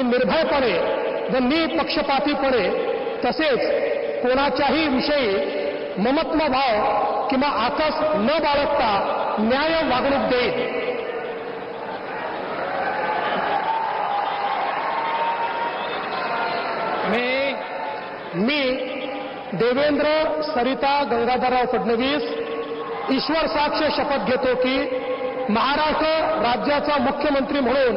निर्भयपणे व निपक्षपातीपणे तसेच कोणाच्याही विषयी ममत्व भाव किंवा आकस न बाळगता न्याय वागणूक देईल मी मी देवेंद्र सरिता गंगाधरराव फडणवीस ईश्वर साक्ष शपथ घेतो की महाराष्ट्र राज्याचा मुख्यमंत्री म्हणून